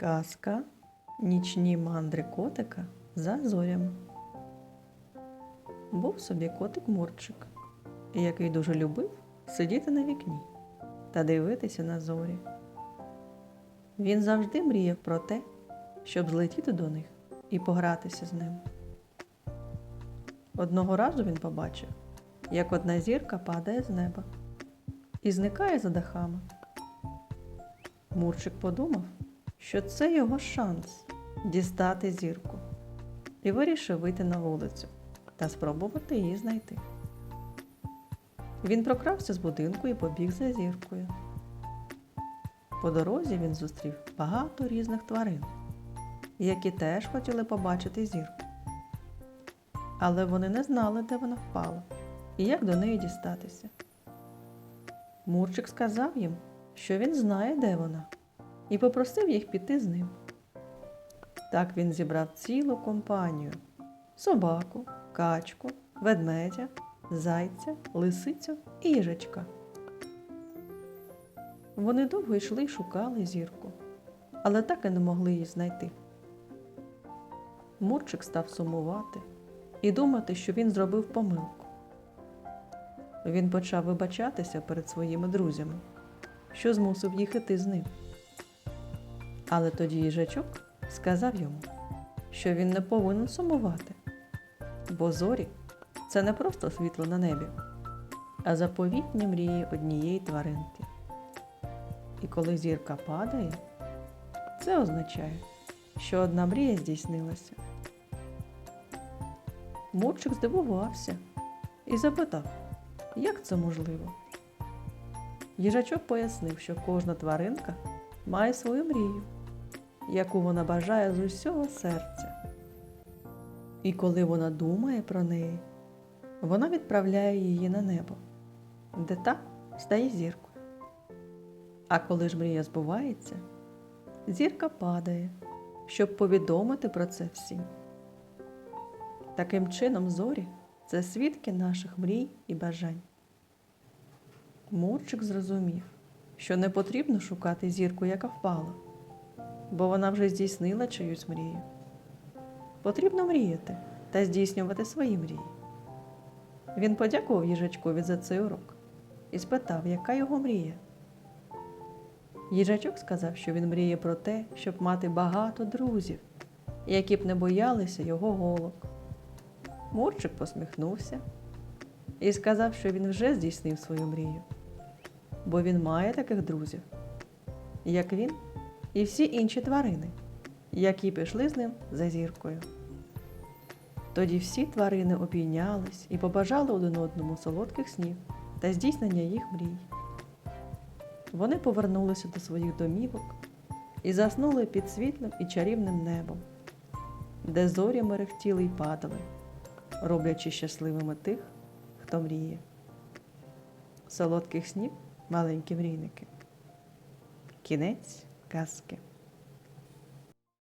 Казка Нічні мандри котика за зорями. Був собі котик Мурчик, який дуже любив сидіти на вікні та дивитися на зорі. Він завжди мріяв про те, щоб злетіти до них і погратися з ними. Одного разу він побачив, як одна зірка падає з неба і зникає за дахами. Мурчик подумав, що це його шанс дістати зірку, і вирішив вийти на вулицю та спробувати її знайти. Він прокрався з будинку і побіг за зіркою. По дорозі він зустрів багато різних тварин, які теж хотіли побачити зірку. Але вони не знали, де вона впала і як до неї дістатися. Мурчик сказав їм, що він знає, де вона, і попросив їх піти з ним. Так він зібрав цілу компанію собаку, качку, ведмедя, зайця, лисицю і їжачка. Вони довго йшли й шукали зірку, але так і не могли її знайти. Мурчик став сумувати і думати, що він зробив помилку. Він почав вибачатися перед своїми друзями, що змусив їх іти з ним. Але тоді їжачок сказав йому, що він не повинен сумувати, бо зорі це не просто світло на небі, а заповітні мрії однієї тваринки. І коли зірка падає, це означає, що одна мрія здійснилася. Мурчик здивувався і запитав, як це можливо. Їжачок пояснив, що кожна тваринка має свою мрію, яку вона бажає з усього серця. І коли вона думає про неї, вона відправляє її на небо, де та стає зіркою. А коли ж мрія збувається, зірка падає, щоб повідомити про це всім. Таким чином, зорі це свідки наших мрій і бажань. Мурчик зрозумів, що не потрібно шукати зірку, яка впала, бо вона вже здійснила чиюсь мрію. Потрібно мріяти та здійснювати свої мрії. Він подякував їжачкові за цей урок і спитав, яка його мрія. Їжачок сказав, що він мріє про те, щоб мати багато друзів, які б не боялися його голок. Мурчик посміхнувся і сказав, що він вже здійснив свою мрію, бо він має таких друзів, як він і всі інші тварини, які пішли з ним за зіркою. Тоді всі тварини обійнялись і побажали один одному солодких снів та здійснення їх мрій. Вони повернулися до своїх домівок і заснули під світлим і чарівним небом, де зорі мерехтіли й падали, роблячи щасливими тих, хто мріє. Солодких снів маленькі мрійники. Кінець গাছকে